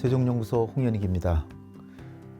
세종연구소 홍현익입니다.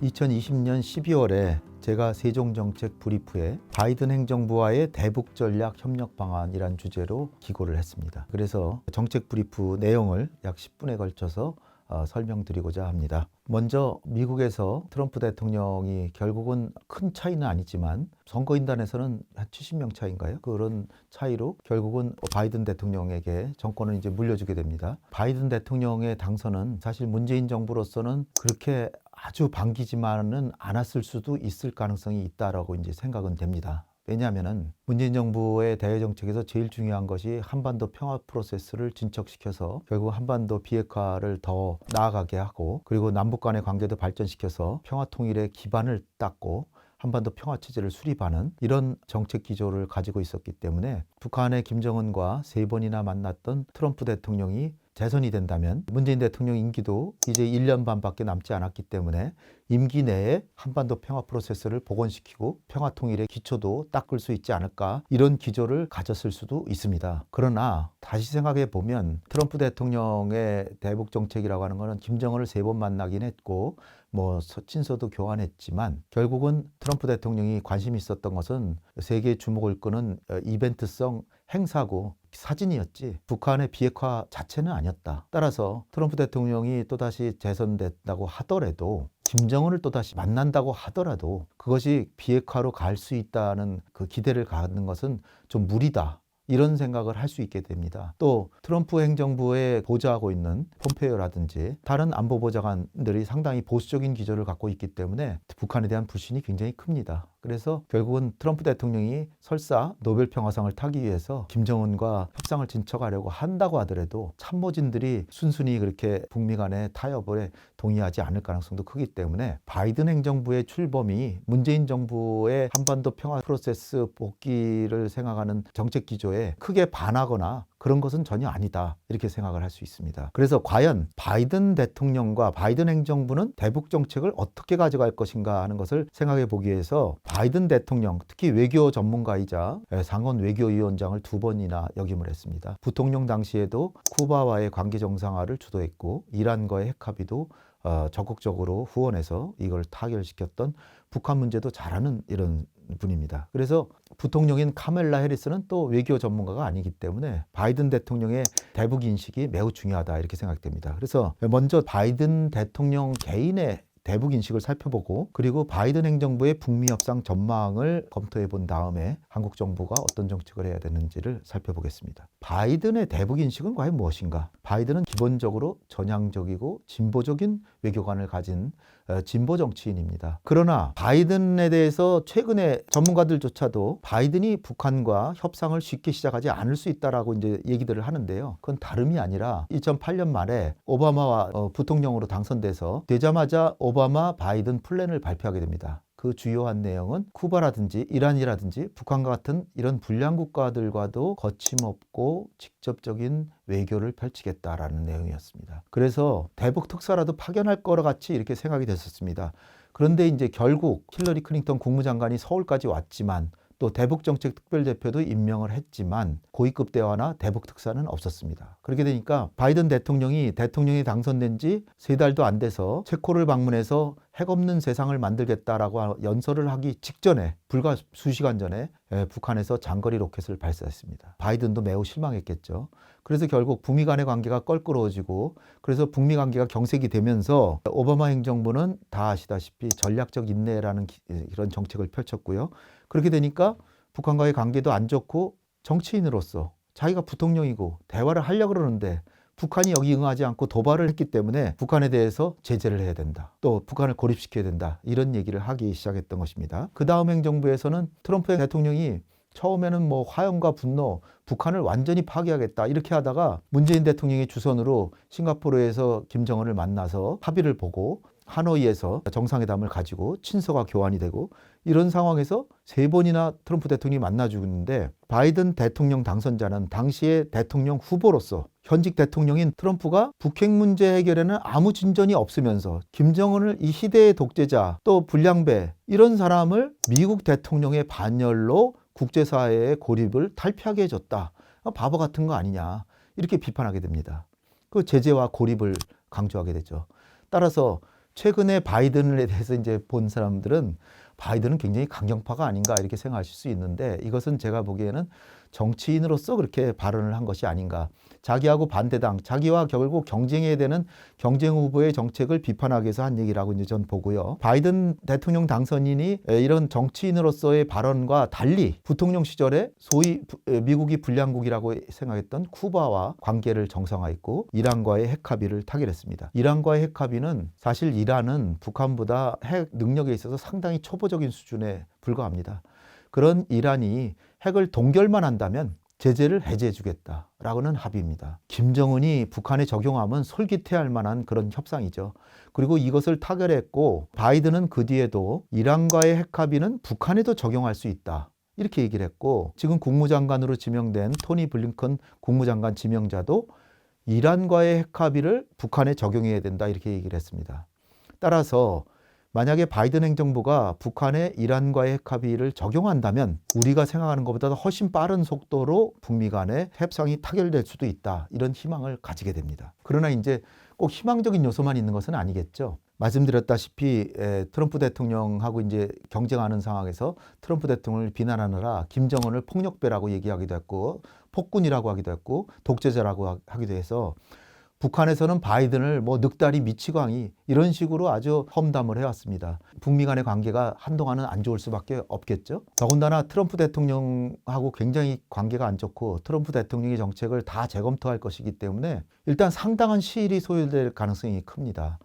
2020년 12월에 제가 세종정책 브리프에 바이든 행정부와의 대북 전략 협력 방안이란 주제로 기고를 했습니다. 그래서 정책 브리프 내용을 약 10분에 걸쳐서 어, 설명드리고자 합니다. 먼저 미국에서 트럼프 대통령이 결국은 큰 차이는 아니지만 선거인단에서는 한 70명 차인가요? 그런 차이로 결국은 바이든 대통령에게 정권을 이제 물려주게 됩니다. 바이든 대통령의 당선은 사실 문재인 정부로서는 그렇게 아주 반기지만은 않았을 수도 있을 가능성이 있다라고 이제 생각은 됩니다. 왜냐하면은 문재인 정부의 대외 정책에서 제일 중요한 것이 한반도 평화 프로세스를 진척시켜서 결국 한반도 비핵화를 더 나아가게 하고 그리고 남북 간의 관계도 발전시켜서 평화 통일의 기반을 닦고 한반도 평화 체제를 수립하는 이런 정책 기조를 가지고 있었기 때문에 북한의 김정은과 세 번이나 만났던 트럼프 대통령이 재선이 된다면 문재인 대통령 임기도 이제 1년 반밖에 남지 않았기 때문에 임기 내에 한반도 평화 프로세스를 복원시키고 평화 통일의 기초도 닦을 수 있지 않을까 이런 기조를 가졌을 수도 있습니다. 그러나 다시 생각해 보면 트럼프 대통령의 대북 정책이라고 하는 것은 김정은을 세 번 만나긴 했고 뭐 친서도 교환했지만 결국은 트럼프 대통령이 관심 있었던 것은 세계 주목을 끄는 어, 이벤트성 행사고 사진이었지 북한의 비핵화 자체는 아니었다. 따라서 트럼프 대통령이 또다시 재선됐다고 하더라도 김정은을 또다시 만난다고 하더라도 그것이 비핵화로 갈 수 있다는 그 기대를 갖는 것은 좀 무리다. 이런 생각을 할 수 있게 됩니다. 또 트럼프 행정부에 보좌하고 있는 폼페이오라든지 다른 안보 보좌관들이 상당히 보수적인 기조를 갖고 있기 때문에 북한에 대한 불신이 굉장히 큽니다. 그래서 결국은 트럼프 대통령이 설사 노벨 평화상을 타기 위해서 김정은과 협상을 진척하려고 한다고 하더라도 참모진들이 순순히 그렇게 북미 간의 타협에 동의하지 않을 가능성도 크기 때문에 바이든 행정부의 출범이 문재인 정부의 한반도 평화 프로세스 복귀를 생각하는 정책 기조에 크게 반하거나 그런 것은 전혀 아니다. 이렇게 생각을 할 수 있습니다. 그래서 과연 바이든 대통령과 바이든 행정부는 대북 정책을 어떻게 가져갈 것인가 하는 것을 생각해 보기 위해서 바이든 대통령, 특히 외교 전문가이자 상원 외교위원장을 두 번이나 역임을 했습니다. 부통령 당시에도 쿠바와의 관계 정상화를 주도했고 이란과의 핵 합의도 어, 적극적으로 후원해서 이걸 타결시켰던 북한 문제도 잘하는 이런 분입니다. 그래서 부통령인 카멜라 해리스는 또 외교 전문가가 아니기 때문에 바이든 대통령의 대북 인식이 매우 중요하다 이렇게 생각됩니다. 그래서 먼저 바이든 대통령 개인의 대북 인식을 살펴보고 그리고 바이든 행정부의 북미 협상 전망을 검토해 본 다음에 한국 정부가 어떤 정책을 해야 되는지를 살펴보겠습니다. 바이든의 대북 인식은 과연 무엇인가? 바이든은 기본적으로 전향적이고 진보적인 외교관을 가진 어, 진보 정치인입니다. 그러나 바이든에 대해서 최근에 전문가들조차도 바이든이 북한과 협상을 쉽게 시작하지 않을 수 있다라고 이제 얘기들을 하는데요. 그건 다름이 아니라 2008년 말에 오바마와 어, 부통령으로 당선돼서 되자마자 오 바마 바이든 플랜을 발표하게 됩니다. 그 주요한 내용은 쿠바라든지 이란이라든지 북한과 같은 이런 불량 국가들과도 거침없고 직접적인 외교를 펼치겠다라는 내용이었습니다. 그래서 대북 특사라도 파견할 거라 같이 이렇게 생각이 됐었습니다. 그런데 이제 결국 힐러리 클린턴 국무장관이 서울까지 왔지만 또 대북 정책 특별대표도 임명을 했지만 고위급 대화나 대북 특사는 없었습니다. 그렇게 되니까 바이든 대통령이 대통령이 당선된 지 세 달도 안 돼서 체코를 방문해서 핵 없는 세상을 만들겠다라고 연설을 하기 직전에 불과 수시간 전에 예, 북한에서 장거리 로켓을 발사했습니다. 바이든도 매우 실망했겠죠. 그래서 결국 북미 간의 관계가 껄끄러워지고 그래서 북미 관계가 경색이 되면서 오바마 행정부는 다 아시다시피 전략적 인내라는 이런 정책을 펼쳤고요. 그렇게 되니까 북한과의 관계도 안 좋고 정치인으로서 자기가 부통령이고 대화를 하려고 그러는데 북한이 여기 응하지 않고 도발을 했기 때문에 북한에 대해서 제재를 해야 된다. 또 북한을 고립시켜야 된다. 이런 얘기를 하기 시작했던 것입니다. 그 다음 행정부에서는 트럼프 대통령이 처음에는 뭐 화염과 분노, 북한을 완전히 파괴하겠다 이렇게 하다가 문재인 대통령의 주선으로 싱가포르에서 김정은을 만나서 합의를 보고 하노이에서 정상회담을 가지고 친서가 교환이 되고 이런 상황에서 세 번이나 트럼프 대통령이 만나주는데 바이든 대통령 당선자는 당시의 대통령 후보로서 현직 대통령인 트럼프가 북핵 문제 해결에는 아무 진전이 없으면서 김정은을 이 시대의 독재자 또 불량배 이런 사람을 미국 대통령의 반열로 국제사회의 고립을 탈피하게 해줬다. 바보 같은 거 아니냐. 이렇게 비판하게 됩니다. 그 제재와 고립을 강조하게 되죠. 따라서 최근에 바이든에 대해서 이제 본 사람들은 바이든은 굉장히 강경파가 아닌가 이렇게 생각하실 수 있는데 이것은 제가 보기에는 정치인으로서 그렇게 발언을 한 것이 아닌가. 자기하고 반대당, 자기와 결국 경쟁해야 되는 경쟁 후보의 정책을 비판하기 위해서 한 얘기라고 이제 전 보고요. 바이든 대통령 당선인이 이런 정치인으로서의 발언과 달리 부통령 시절에 소위 부- 미국이 불량국이라고 생각했던 쿠바와 관계를 정상화했고 이란과의 핵 합의를 타결했습니다. 이란과의 핵 합의는 사실 이란은 북한보다 핵 능력에 있어서 상당히 초보적인 수준에 불과합니다. 그런 이란이 핵을 동결만 한다면 제재를 해제해 주겠다라고는 합의입니다. 김정은이 북한에 적용하면 솔깃해할 만한 그런 협상이죠. 그리고 이것을 타결했고 바이든은 그 뒤에도 이란과의 핵 합의는 북한에도 적용할 수 있다. 이렇게 얘기를 했고 지금 국무장관으로 지명된 토니 블링컨 국무장관 지명자도 이란과의 핵 합의를 북한에 적용해야 된다 이렇게 얘기를 했습니다. 따라서 만약에 바이든 행정부가 북한의 이란과의 핵 합의를 적용한다면 우리가 생각하는 것보다 훨씬 빠른 속도로 북미 간의 협상이 타결될 수도 있다. 이런 희망을 가지게 됩니다. 그러나 이제 꼭 희망적인 요소만 있는 것은 아니겠죠. 말씀드렸다시피 에, 트럼프 대통령하고 이제 경쟁하는 상황에서 트럼프 대통령을 비난하느라 김정은을 폭력배라고 얘기하기도 했고 폭군이라고 하기도 했고 독재자라고 하- 하기도 해서 북한에서는 바이든을 뭐 늑다리 미치광이 이런 식으로 아주 험담을 해왔습니다. 북미 간의 관계가 한동안은 안 좋을 수밖에 없겠죠. 더군다나 트럼프 대통령하고 굉장히 관계가 안 좋고 트럼프 대통령의 정책을 다 재검토할 것이기 때문에 일단 상당한 시일이 소요될 가능성이 큽니다.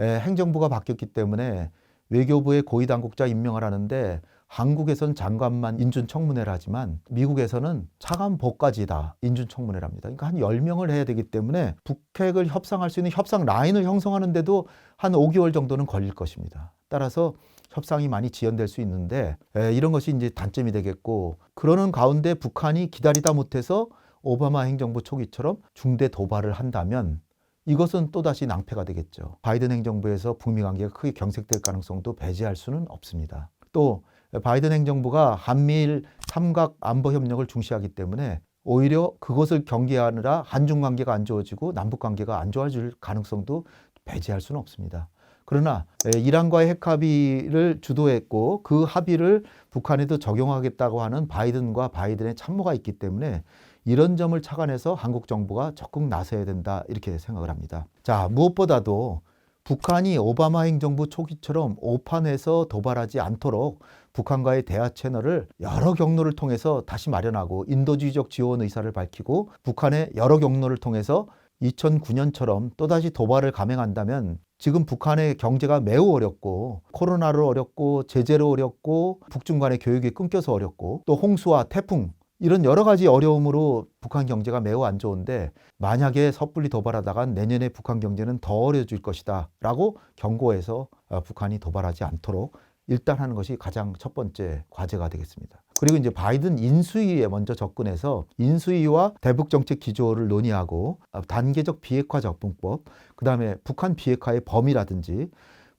에, 행정부가 바뀌었기 때문에 외교부의 고위 당국자 임명을 하는데 한국에선 장관만 인준청문회를 하지만 미국에서는 차관보까지 다 인준청문회를 합니다. 그러니까 한 10명을 해야 되기 때문에 북핵을 협상할 수 있는 협상 라인을 형성하는데도 한 5개월 정도는 걸릴 것입니다. 따라서 협상이 많이 지연될 수 있는데 에, 이런 것이 이제 단점이 되겠고 그러는 가운데 북한이 기다리다 못해서 오바마 행정부 초기처럼 중대 도발을 한다면 이것은 또다시 낭패가 되겠죠. 바이든 행정부에서 북미 관계가 크게 경색될 가능성도 배제할 수는 없습니다. 또 바이든 행정부가 한미일 삼각 안보 협력을 중시하기 때문에 오히려 그것을 경계하느라 한중 관계가 안 좋아지고 남북 관계가 안 좋아질 가능성도 배제할 수는 없습니다. 그러나 에, 이란과의 핵 합의를 주도했고 그 합의를 북한에도 적용하겠다고 하는 바이든과 바이든의 참모가 있기 때문에 이런 점을 착안해서 한국 정부가 적극 나서야 된다 이렇게 생각을 합니다. 자 무엇보다도 북한이 오바마 행정부 초기처럼 오판에서 도발하지 않도록 북한과의 대화 채널을 여러 경로를 통해서 다시 마련하고 인도주의적 지원 의사를 밝히고 북한의 여러 경로를 통해서 2009년처럼 또다시 도발을 감행한다면 지금 북한의 경제가 매우 어렵고 코로나로 어렵고 제재로 어렵고 북중 간의 교육이 끊겨서 어렵고 또 홍수와 태풍 이런 여러 가지 어려움으로 북한 경제가 매우 안 좋은데 만약에 섣불리 도발하다가 내년에 북한 경제는 더 어려질 것이다 라고 경고해서 어, 북한이 도발하지 않도록 일단 하는 것이 가장 첫 번째 과제가 되겠습니다. 그리고 이제 바이든 인수위에 먼저 접근해서 인수위와 대북 정책 기조를 논의하고 어, 단계적 비핵화 접근법, 그다음에 북한 비핵화의 범위라든지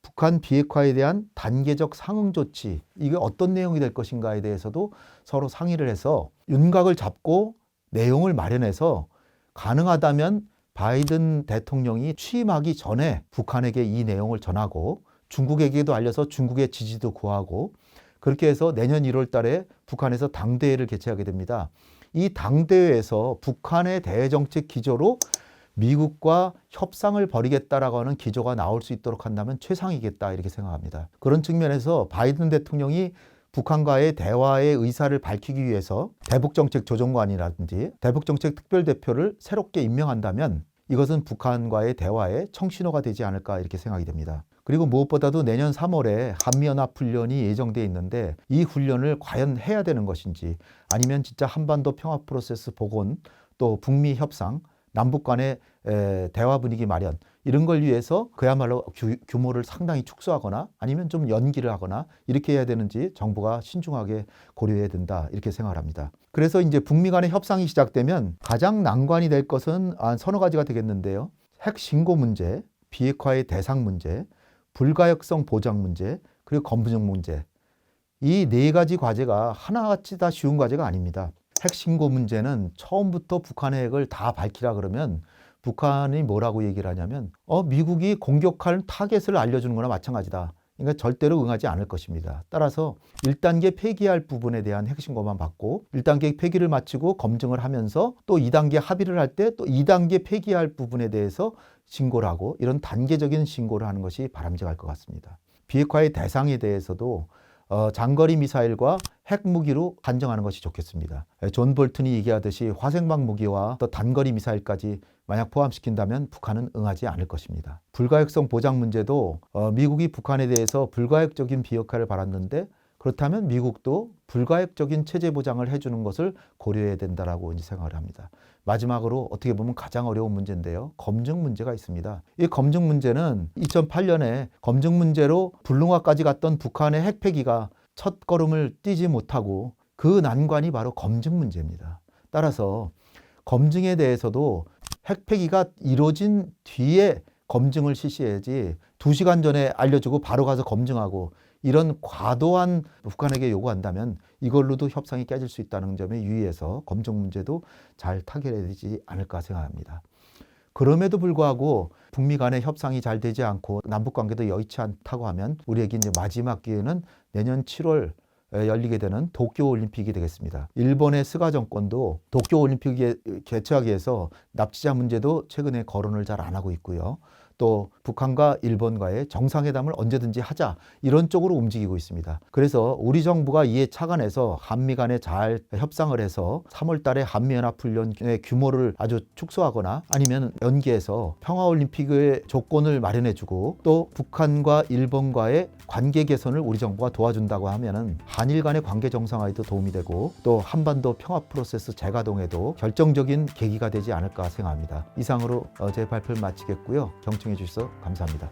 북한 비핵화에 대한 단계적 상응 조치 이게 어떤 내용이 될 것인가에 대해서도 서로 상의를 해서 윤곽을 잡고 내용을 마련해서 가능하다면 바이든 대통령이 취임하기 전에 북한에게 이 내용을 전하고 중국에게도 알려서 중국의 지지도 구하고 그렇게 해서 내년 1월 달에 북한에서 당대회를 개최하게 됩니다. 이 당대회에서 북한의 대정책 기조로 미국과 협상을 벌이겠다라고 하는 기조가 나올 수 있도록 한다면 최상이겠다 이렇게 생각합니다. 그런 측면에서 바이든 대통령이 북한과의 대화의 의사를 밝히기 위해서 대북정책 조정관이라든지 대북정책 특별대표를 새롭게 임명한다면 이것은 북한과의 대화의 청신호가 되지 않을까 이렇게 생각이 됩니다. 그리고 무엇보다도 내년 3월에 한미연합훈련이 예정돼 있는데 이 훈련을 과연 해야 되는 것인지 아니면 진짜 한반도 평화 프로세스 복원 또 북미 협상 남북 간의 에, 대화 분위기 마련 이런 걸 위해서 그야말로 규, 규모를 상당히 축소하거나 아니면 좀 연기를 하거나 이렇게 해야 되는지 정부가 신중하게 고려해야 된다 이렇게 생각을 합니다. 그래서 이제 북미 간의 협상이 시작되면 가장 난관이 될 것은 한 서너 가지가 되겠는데요. 핵 신고 문제, 비핵화의 대상 문제, 불가역성 보장 문제, 그리고 검증 문제. 이 네 가지 과제가 하나같이 다 쉬운 과제가 아닙니다. 핵 신고 문제는 처음부터 북한의 핵을 다 밝히라 그러면 북한이 뭐라고 얘기를 하냐면 어 미국이 공격할 타겟을 알려주는 거나 마찬가지다. 그러니까 절대로 응하지 않을 것입니다. 따라서 1단계 폐기할 부분에 대한 핵심고만 받고 1단계 폐기를 마치고 검증을 하면서 또 2단계 합의를 할 때 또 2단계 폐기할 부분에 대해서 신고를 하고 이런 단계적인 신고를 하는 것이 바람직할 것 같습니다. 비핵화의 대상에 대해서도 어, 장거리 미사일과 핵무기로 한정하는 것이 좋겠습니다. 에, 존 볼튼이 얘기하듯이 화생방 무기와 또 단거리 미사일까지 만약 포함시킨다면 북한은 응하지 않을 것입니다. 불가역성 보장 문제도 어, 미국이 북한에 대해서 불가역적인 비핵화를 바랐는데 그렇다면 미국도 불가역적인 체제 보장을 해주는 것을 고려해야 된다라고 이제 생각을 합니다. 마지막으로 어떻게 보면 가장 어려운 문제인데요. 검증 문제가 있습니다. 이 검증 문제는 2008년에 검증 문제로 불능화까지 갔던 북한의 핵폐기가 첫 걸음을 띄지 못하고 그 난관이 바로 검증 문제입니다. 따라서 검증에 대해서도 핵폐기가 이루어진 뒤에 검증을 실시해야지 두 시간 전에 알려주고 바로 가서 검증하고 이런 과도한 북한에게 요구한다면 이걸로도 협상이 깨질 수 있다는 점에 유의해서 검증 문제도 잘 타결해야 되지 않을까 생각합니다. 그럼에도 불구하고 북미 간의 협상이 잘 되지 않고 남북 관계도 여의치 않다고 하면 우리에게 이제 마지막 기회는 내년 7월 에 열리게 되는 도쿄 올림픽이 되겠습니다. 일본의 스가 정권도 도쿄 올림픽에 개최하기 위해서 납치자 문제도 최근에 거론을 잘 안 하고 있고요. 또 북한과 일본과의 정상회담을 언제든지 하자 이런 쪽으로 움직이고 있습니다. 그래서 우리 정부가 이에 착안해서 한미 간에 잘 협상을 해서 3월 달에 한미연합 훈련의 규모를 아주 축소하거나 아니면 연기해서 평화올림픽의 조건을 마련해주고 또 북한과 일본과의 관계 개선을 우리 정부가 도와준다고 하면은 한일 간의 관계 정상화에도 도움이 되고 또 한반도 평화 프로세스 재가동에도 결정적인 계기가 되지 않을까 생각합니다. 이상으로 어, 제 발표를 마치겠고요. 경 청해 주셔서 감사합니다.